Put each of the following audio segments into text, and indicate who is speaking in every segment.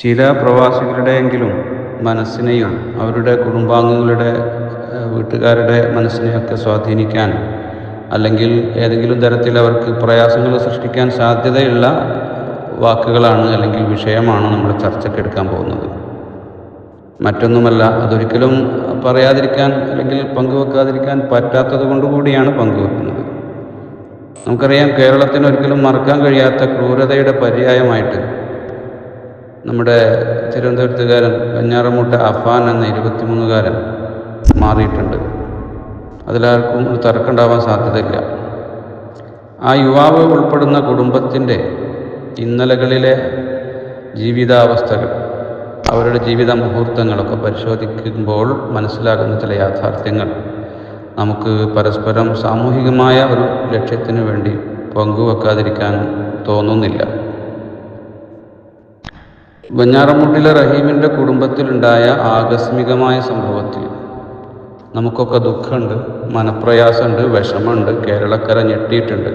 Speaker 1: ചില പ്രവാസികളുടെയെങ്കിലും മനസ്സിനെയും അവരുടെ കുടുംബാംഗങ്ങളുടെ വീട്ടുകാരുടെ മനസ്സിനെയൊക്കെ സ്വാധീനിക്കാൻ അല്ലെങ്കിൽ ഏതെങ്കിലും തരത്തിൽ അവർക്ക് പ്രയാസങ്ങൾ സൃഷ്ടിക്കാൻ സാധ്യതയുള്ള വാക്കുകളാണ് അല്ലെങ്കിൽ വിഷയമാണ് നമ്മൾ ചർച്ചയ്ക്കെടുക്കാൻ പോകുന്നത്. മറ്റൊന്നുമല്ല അതൊരിക്കലും പറയാതിരിക്കാൻ അല്ലെങ്കിൽ പങ്കുവെക്കാതിരിക്കാൻ പറ്റാത്തത് കൊണ്ടുകൂടിയാണ് പങ്കുവെക്കുന്നത്. നമുക്കറിയാം കേരളത്തിന് ഒരിക്കലും മറക്കാൻ കഴിയാത്ത ക്രൂരതയുടെ പര്യായമായിട്ട് നമ്മുടെ തിരുവനന്തപുരത്തുകാരൻ വെഞ്ഞാറമൂട്ട അഫാൻ എന്ന ഇരുപത്തിമൂന്നുകാരൻ മാറിയിട്ടുണ്ട്. അതിലാർക്കും ഒരു തർക്കമുണ്ടാവാൻ സാധ്യതയില്ല. ആ യുവാവ് ഉൾപ്പെടുന്ന കുടുംബത്തിന്റെ ഇന്നലകളിലെ ജീവിതാവസ്ഥകൾ അവരുടെ ജീവിത മുഹൂർത്തങ്ങളൊക്കെ പരിശോധിക്കുമ്പോൾ മനസ്സിലാകുന്ന ചില യാഥാർത്ഥ്യങ്ങൾ നമുക്ക് പരസ്പരം സാമൂഹികമായ ഒരു ലക്ഷ്യത്തിന് വേണ്ടി പങ്കുവെക്കാതിരിക്കാൻ തോന്നുന്നില്ല. വെഞ്ഞാറമൂട്ടിലെ റഹീമിന്റെ കുടുംബത്തിലുണ്ടായ ആകസ്മികമായ സംഭവത്തിൽ നമുക്കൊക്കെ ദുഃഖമുണ്ട് മനപ്രയാസമുണ്ട് വിഷമമുണ്ട് കേരളക്കര ഞെട്ടിയിട്ടുണ്ട്.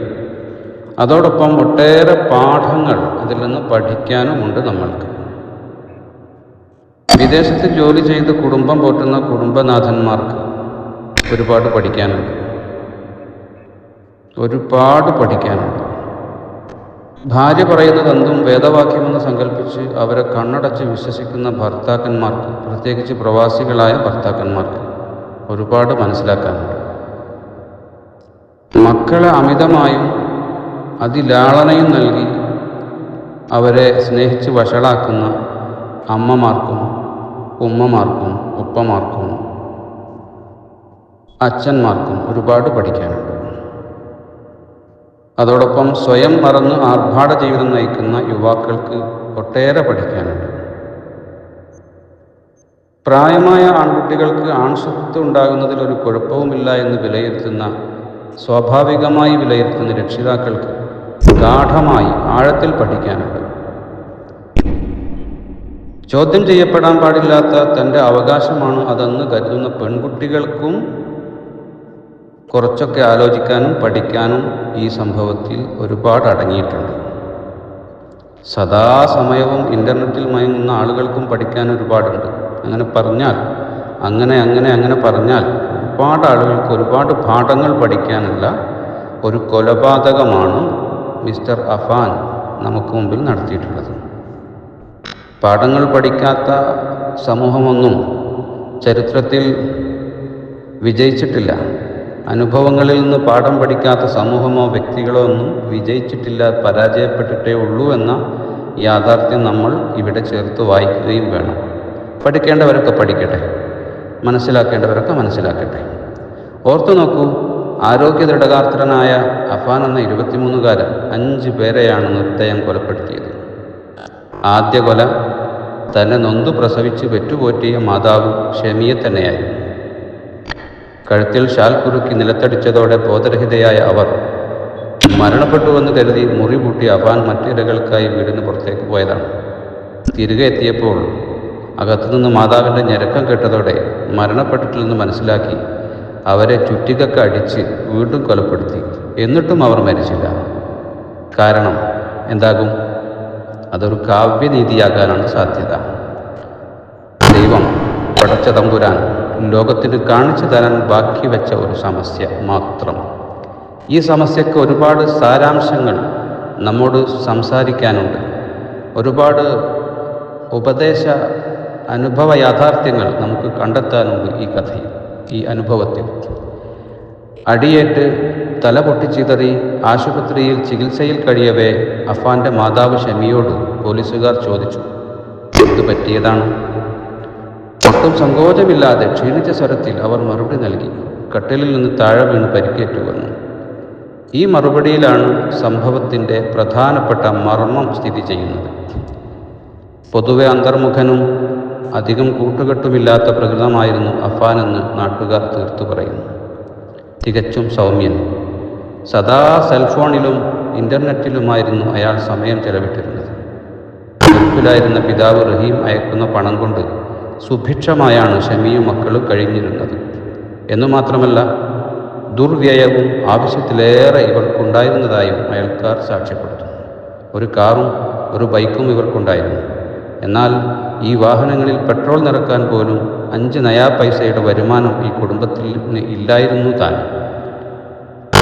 Speaker 1: അതോടൊപ്പം ഒട്ടേറെ പാഠങ്ങൾ അതിൽ നിന്ന് പഠിക്കാനുമുണ്ട് നമ്മൾക്ക്. വിദേശത്ത് ജോലി ചെയ്ത് കുടുംബം പോറ്റുന്ന കുടുംബനാഥന്മാർക്ക് ഒരുപാട് പഠിക്കാനുണ്ട്. ഒരുപാട് പഠിക്കാനുണ്ട്. ഭാര്യ പറയുന്നത് എന്തും വേദവാക്യമെന്ന് സങ്കല്പിച്ച് അവരെ കണ്ണടച്ച് വിശ്വസിക്കുന്ന ഭർത്താക്കന്മാർക്ക് പ്രത്യേകിച്ച് പ്രവാസികളായ ഭർത്താക്കന്മാർക്ക് ഒരുപാട് മനസ്സിലാക്കാനുണ്ട്. മക്കളെ അമിതമായും അതിലാളനയും നൽകി അവരെ സ്നേഹിച്ച് വഷളാക്കുന്ന അമ്മമാർക്കും ഉമ്മമാർക്കും ഉപ്പമാർക്കും അച്ഛന്മാർക്കും ഒരുപാട് പഠിക്കാനുണ്ട്. അതോടൊപ്പം സ്വയം മറന്ന് ആർഭാട ജീവിതം നയിക്കുന്ന യുവാക്കൾക്ക് ഒട്ടേറെ പഠിക്കാനുണ്ട്. പ്രായമായ ആൺകുട്ടികൾക്ക് ആൺസുഹൃത്ത് ഉണ്ടാകുന്നതിൽ ഒരു കുഴപ്പവുമില്ല എന്ന് വിലയിരുത്തുന്ന സ്വാഭാവികമായി വിലയിരുത്തുന്ന രക്ഷിതാക്കൾക്ക് ഗാഠമായി ആഴത്തിൽ പഠിക്കാനുണ്ട്. ചോദ്യം ചെയ്യപ്പെടാൻ പാടില്ലാത്ത തന്റെ അവകാശമാണ് അതെന്ന് കരുതുന്ന പെൺകുട്ടികൾക്കും കുറച്ചൊക്കെ ആലോചിക്കാനും പഠിക്കാനും ഈ സംഭവത്തിൽ ഒരുപാട് അടങ്ങിയിട്ടുണ്ട്. സദാസമയവും ഇന്റർനെറ്റിൽ മയങ്ങുന്ന ആളുകൾക്കും പഠിക്കാൻ ഒരുപാടുണ്ട്. അങ്ങനെ പറഞ്ഞാൽ അങ്ങനെ അങ്ങനെ അങ്ങനെ പറഞ്ഞാൽ ഒരുപാട് ആളുകൾക്ക് ഒരുപാട് പാഠങ്ങൾ പഠിക്കാനുള്ള ഒരു കൊലപാതകമാണ് മിസ്റ്റർ അഫാൻ നമുക്ക് മുമ്പിൽ നടത്തിയിട്ടുള്ളത്. പാഠങ്ങൾ പഠിക്കാത്ത സമൂഹമൊന്നും ചരിത്രത്തിൽ വിജയിച്ചിട്ടില്ല. അനുഭവങ്ങളിൽ നിന്ന് പാഠം പഠിക്കാത്ത സമൂഹമോ വ്യക്തികളോ ഒന്നും വിജയിച്ചിട്ടില്ല പരാജയപ്പെട്ടിട്ടേ ഉള്ളൂ എന്ന യാഥാർത്ഥ്യം നമ്മൾ ഇവിടെ ചേർത്ത് വായിക്കുകയും വേണം. പഠിക്കേണ്ടവരൊക്കെ പഠിക്കട്ടെ. മനസ്സിലാക്കേണ്ടവരൊക്കെ മനസ്സിലാക്കട്ടെ. ഓർത്തു നോക്കൂ ആരോഗ്യ ദൃഢഗാത്രനായ അഫാൻ എന്ന ഇരുപത്തിമൂന്നുകാരൻ അഞ്ച് പേരെയാണ് നിർദ്ദയം കൊലപ്പെടുത്തിയത്. ആദ്യ കൊല തന്നെ നൊന്തു പ്രസവിച്ച് പെറ്റുപോറ്റിയ മാതാവ് ഷെമിയെ തന്നെയായിരുന്നു. കഴുത്തിൽ ഷാൽ കുറുക്കി നിലത്തടിച്ചതോടെ ബോധരഹിതയായ അവർ മരണപ്പെട്ടുവെന്ന് കരുതി മുറി പൂട്ടി അഫാൻ മറ്റിരകൾക്കായി വീടിന് പുറത്തേക്ക് പോയതാണ്. തിരികെ എത്തിയപ്പോൾ അകത്തുനിന്ന് മാതാവിന്റെ ഞരക്കം കേട്ടതോടെ മരണപ്പെട്ടിട്ടില്ലെന്ന് മനസ്സിലാക്കി അവരെ ചുറ്റികക്ക് അടിച്ച് വീണ്ടും കൊലപ്പെടുത്തി. എന്നിട്ടും അവർ മരിച്ചില്ല. കാരണം എന്താകും? അതൊരു കാവ്യനീതിയാകാനാണ് സാധ്യത. ദൈവം പടച്ച തമ്പുരാൻ ലോകത്തിന് കാണിച്ചു തരാൻ ബാക്കി വെച്ച ഒരു സമസ്യ മാത്രം. ഈ സമസ്യക്ക് ഒരുപാട് സാരാംശങ്ങൾ നമ്മോട് സംസാരിക്കാനുണ്ട്. ഒരുപാട് ഉപദേശ അനുഭവ യാഥാർത്ഥ്യങ്ങൾ നമുക്ക് കണ്ടെത്താനുണ്ട് ഈ കഥയിൽ ഈ അനുഭവത്തിൽ. അടിയേറ്റ് തല പൊട്ടിച്ചിതറി ആശുപത്രിയിൽ ചികിത്സയിൽ കഴിയവേ അഫാന്റെ മാതാവ് ഷമിയോട് പോലീസുകാർ ചോദിച്ചു എന്ത് പറ്റിയതാണ്? ഒട്ടും സങ്കോചമില്ലാതെ ക്ഷീണിച്ച സ്വരത്തിൽ അവർ മറുപടി നൽകി. കട്ടിലിൽ നിന്ന് താഴെ വീണ് പരിക്കേറ്റു വന്നു. ഈ മറുപടിയിലാണ് സംഭവത്തിന്റെ പ്രധാനപ്പെട്ട മർമ്മം സ്ഥിതി ചെയ്യുന്നത്. പൊതുവെ അന്തർമുഖനും അധികം കൂട്ടുകെട്ടുമില്ലാത്ത പ്രകൃതമായിരുന്നു അഫാനെന്ന് നാട്ടുകാർ തീർത്തു പറയുന്നു. തികച്ചും സൗമ്യൻ. സദാ സെൽഫോണിലും ഇന്റർനെറ്റിലുമായിരുന്നു അയാൾ സമയം ചെലവിട്ടിരുന്നത്. ഗൾഫിലായിരുന്ന പിതാവ് റഹീം അയക്കുന്ന പണം കൊണ്ട് സുഭിക്ഷമായാണ് ഷമിയും മക്കളും കഴിഞ്ഞിരുന്നത്. എന്നു മാത്രമല്ല ദുർവ്യയവും ആവശ്യത്തിലേറെ ഇവർക്കുണ്ടായിരുന്നതായും അയൽക്കാർ സാക്ഷ്യപ്പെടുത്തുന്നു. ഒരു കാറും ഒരു ബൈക്കും ഇവർക്കുണ്ടായിരുന്നു. എന്നാൽ ഈ വാഹനങ്ങളിൽ പെട്രോൾ നിറക്കാൻ പോലും അഞ്ച് നയാ പൈസയുടെ വരുമാനം ഈ കുടുംബത്തിൽ ഇല്ലായിരുന്നു താൻ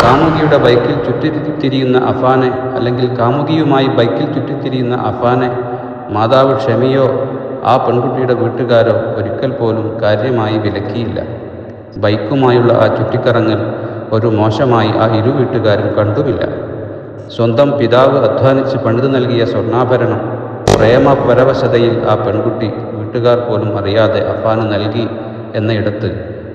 Speaker 1: കാമുകിയുടെ ബൈക്കിൽ ചുറ്റിത്തിരിയുന്ന അഫാനെ അല്ലെങ്കിൽ കാമുകിയുമായി ബൈക്കിൽ ചുറ്റിത്തിരിയുന്ന അഫാനെ മാതാവ് ക്ഷമയോ ആ പെൺകുട്ടിയുടെ വീട്ടുകാരോ ഒരിക്കൽ പോലും കാര്യമായി വിലക്കിയില്ല. ബൈക്കുമായുള്ള ആ ചുറ്റിക്കറങ്ങൽ ഒരു മോശമായി ആ ഇരു വീട്ടുകാരും കണ്ടുമില്ല. സ്വന്തം പിതാവ് അധ്വാനിച്ച് പണിതു നൽകിയ സ്വർണാഭരണം പ്രേമ പരവശതയിൽ ആ പെൺകുട്ടി വീട്ടുകാർ പോലും അറിയാതെ അഫാന് നൽകി എന്നയിടത്ത്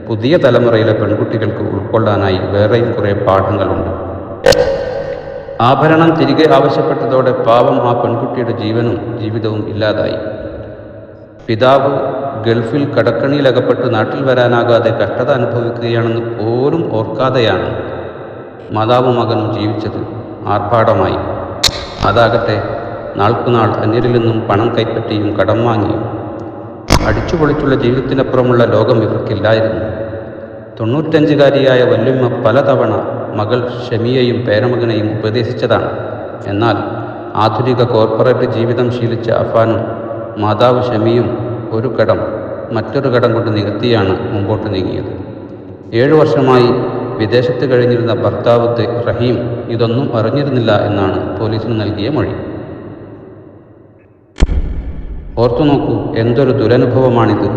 Speaker 1: പുതിയ തലമുറയിലെ പെൺകുട്ടികൾക്ക് ഉൾക്കൊള്ളാനായി വേറെയും കുറേ പാഠങ്ങളുണ്ട്. ആഭരണം തിരികെ ആവശ്യപ്പെട്ടതോടെ പാവം ആ പെൺകുട്ടിയുടെ ജീവനും ജീവിതവും ഇല്ലാതായി. പിതാവ് ഗൾഫിൽ കടക്കണിയിലകപ്പെട്ട് നാട്ടിൽ വരാനാകാതെ കഷ്ടത അനുഭവിക്കുകയാണെന്ന് പോലും ഓർക്കാതെയാണ് മാതാവും മകനും ജീവിച്ചത്. ആർഭാടമായി. അതാകട്ടെ നാൾക്കുനാൾ അന്യരിൽ നിന്നും പണം കൈപ്പറ്റിയും കടം വാങ്ങിയും അടിച്ചുപൊളിച്ചുള്ള ജീവിതത്തിനപ്പുറമുള്ള ലോകം ഇവർക്കില്ലായിരുന്നു. തൊണ്ണൂറ്റഞ്ചുകാരിയായ വല്യമ്മ പലതവണ മകൾ ഷമിയെയും പേരമകനെയും ഉപദേശിച്ചതാണ്. എന്നാൽ ആധുനിക കോർപ്പറേറ്റ് ജീവിതം ശീലിച്ച അഫാനും മാതാവ് ഷമിയും ഒരു കടം മറ്റൊരു കടം കൊണ്ട് നികത്തിയാണ് മുമ്പോട്ട് നീങ്ങിയത്. ഏഴു വർഷമായി വിദേശത്ത് കഴിഞ്ഞിരുന്ന ഭർത്താവ് റഹീം ഇതൊന്നും അറിഞ്ഞിരുന്നില്ല എന്നാണ് പോലീസിന് നൽകിയ മൊഴി. ഓർത്തു നോക്കൂ എന്തൊരു ദുരനുഭവമാണിത്.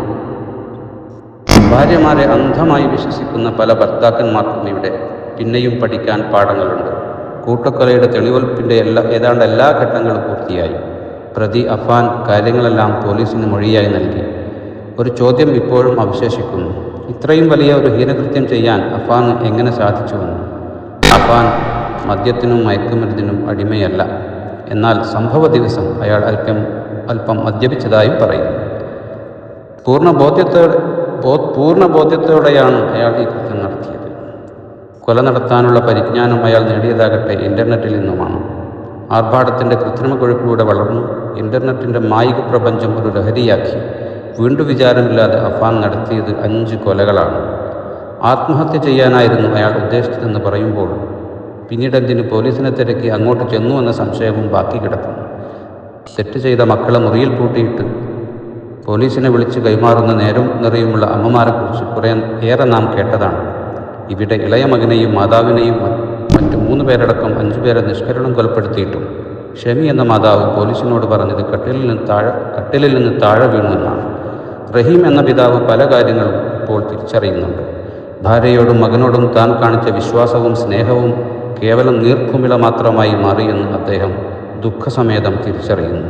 Speaker 1: ഭാര്യമാരെ അന്ധമായി വിശ്വസിക്കുന്ന പല ഭർത്താക്കന്മാർക്കും ഇവിടെ പിന്നെയും പഠിക്കാൻ പാഠങ്ങളുണ്ട്. കൂട്ടക്കൊലയുടെ തെളിവെൽപ്പിന്റെ എല്ലാ ഏതാണ്ട് എല്ലാ ഘട്ടങ്ങളും പൂർത്തിയായി. പ്രതി അഫാൻ കാര്യങ്ങളെല്ലാം പോലീസിന് മൊഴിയായി നൽകി. ഒരു ചോദ്യം ഇപ്പോഴും അവശേഷിക്കുന്നു. ഇത്രയും വലിയ ഒരു ഹീനകൃത്യം ചെയ്യാൻ അഫാന് എങ്ങനെ സാധിച്ചുവെന്ന്? അഫാൻ മദ്യത്തിനും മയക്കുമരുന്നിനും അടിമയല്ല. എന്നാൽ സംഭവ ദിവസം അയാൾ അല്പം അല്പം മദ്യപിച്ചതായും പറയുന്നു. പൂർണ ബോധ്യത്തോടെ ബോ- പൂർണ ബോധ്യത്തോടെയാണ് അയാൾ ഈ കൃത്യം നടത്തിയത്. കൊല നടത്താനുള്ള പരിജ്ഞാനം അയാൾ നേടിയതാകട്ടെ ഇന്റർനെറ്റിൽ നിന്നുമാണ്. ആർഭാടത്തിന്റെ കൃത്രിമ കൊഴുപ്പിലൂടെ വളർന്നു ഇന്റർനെറ്റിന്റെ മായിക പ്രപഞ്ചം ഒരു ലഹരിയാക്കി. വീണ്ടും വിചാരമില്ലാതെ അഫാൻ നടത്തിയത് അഞ്ച് കൊലകളാണ്. ആത്മഹത്യ ചെയ്യാനായിരുന്നു അയാൾ ഉദ്ദേശിച്ചതെന്ന് പറയുമ്പോൾ പിന്നീട് എന്തിന് പോലീസിനെ തിരക്കി അങ്ങോട്ട് ചെന്നു എന്ന സംശയവും ബാക്കി കിടക്കുന്നു. തെറ്റ് ചെയ്ത മക്കളെ മുറിയിൽ പൂട്ടിയിട്ട് പോലീസിനെ വിളിച്ച് കൈമാറുന്ന നേരം നിറയുമുള്ള അമ്മമാരെക്കുറിച്ച് കുറേ ഏറെ നാം കേട്ടതാണ്. ഇവിടെ ഇളയ മകനെയും മാതാവിനെയും മറ്റ് മൂന്ന് പേരടക്കം അഞ്ചു പേരെ നിഷ്കരണം കൊലപ്പെടുത്തിയിട്ടും ഷമി എന്ന മാതാവ് പോലീസിനോട് പറഞ്ഞത് കട്ടിലിൽ നിന്ന് താഴെ കട്ടിലിൽ നിന്ന് താഴെ വീണു എന്നാണ്. റഹീം എന്ന പിതാവ് പല കാര്യങ്ങളും ഇപ്പോൾ തിരിച്ചറിയുന്നുണ്ട്. ഭാര്യയോടും മകനോടും താൻ കാണിച്ച വിശ്വാസവും സ്നേഹവും കേവലം നീർക്കുമിള മാത്രമായി മാറിയെന്ന് അദ്ദേഹം ദുഃഖസമേതം തിരിച്ചറിയുന്നു.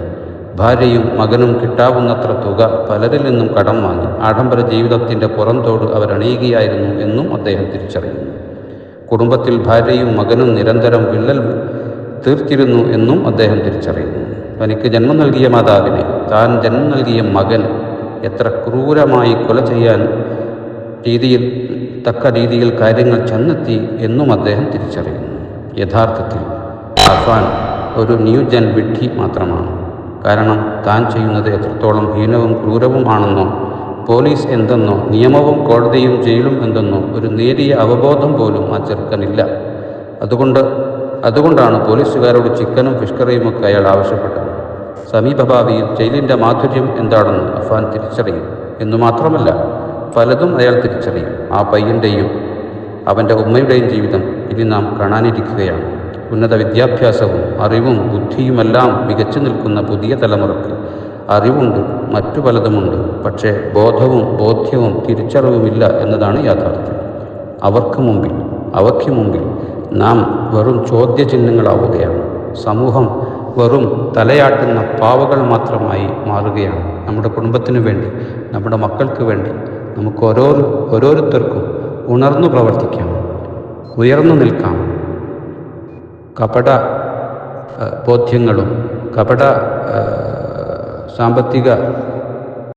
Speaker 1: ഭാര്യയും മകനും കിട്ടാവുന്നത്ര തുക പലരിൽ നിന്നും കടം വാങ്ങി ആഡംബര ജീവിതത്തിന്റെ പുറംതോട് അവരണിയുകയായിരുന്നു എന്നും അദ്ദേഹം തിരിച്ചറിയുന്നു. കുടുംബത്തിൽ ഭാര്യയും മകനും നിരന്തരം വിള്ളൽ തീർത്തിരുന്നു എന്നും അദ്ദേഹം തിരിച്ചറിയുന്നു. തനിക്ക് ജന്മം നൽകിയ മാതാവിനെ താൻ ജന്മം നൽകിയ മകൻ എത്ര ക്രൂരമായി കൊല ചെയ്യാൻ രീതിയിൽ തക്ക രീതിയിൽ കാര്യങ്ങൾ ചെന്നെത്തി എന്നും അദ്ദേഹം തിരിച്ചറിയുന്നു. യഥാർത്ഥത്തിൽ അഫാൻ ഒരു ന്യൂജൻ വിഡ്ഢി മാത്രമാണ്. കാരണം താൻ ചെയ്യുന്നത് എത്രത്തോളം ഹീനവും ക്രൂരവും ആണെന്നോ പോലീസ് എന്തെന്നോ നിയമവും കോടതിയും ജയിലും എന്തെന്നോ ഒരു നേരിയ അവബോധം പോലും ആ ചെറുക്കനില്ല. അതുകൊണ്ട് അതുകൊണ്ടാണ് പോലീസുകാരോട് ചിക്കനും ഫിഷ് കറിയും ഒക്കെ അയാൾ ആവശ്യപ്പെട്ടത്. സമീപഭാവിയിൽ ജയിലിന്റെ മാധുര്യം എന്താണെന്ന് അഫാൻ തിരിച്ചറിയും. എന്നു മാത്രമല്ല പലതും അയാൾ തിരിച്ചറിയും. ആ പയ്യന്റെയും അവന്റെ ഉമ്മയുടെയും ജീവിതം ഇനി നാം കാണാനിരിക്കുകയാണ്. ഉന്നത വിദ്യാഭ്യാസവും അറിവും ബുദ്ധിയുമെല്ലാം മികച്ചു നിൽക്കുന്ന പുതിയ തലമുറയ്ക്ക് അറിവുണ്ട്. മറ്റു പലതുമുണ്ട്. പക്ഷേ ബോധവും ബോധ്യവും തിരിച്ചറിവുമില്ല എന്നതാണ് യാഥാർത്ഥ്യം. അവർക്ക് മുമ്പിൽ അവയ്ക്ക് മുമ്പിൽ നാം വെറും ചോദ്യചിഹ്നങ്ങളാവുകയാണ്. സമൂഹം വെറും തലയാട്ടുന്ന പാവകൾ മാത്രമായി മാറുകയാണ്. നമ്മുടെ കുടുംബത്തിനു വേണ്ടി നമ്മുടെ മക്കൾക്ക് വേണ്ടി നമുക്ക് ഓരോ ഓരോരുത്തർക്കും ഉണർന്നു പ്രവർത്തിക്കാം ഉയർന്നു നിൽക്കാം. കപട ബോധ്യങ്ങളും കപട സാമ്പത്തിക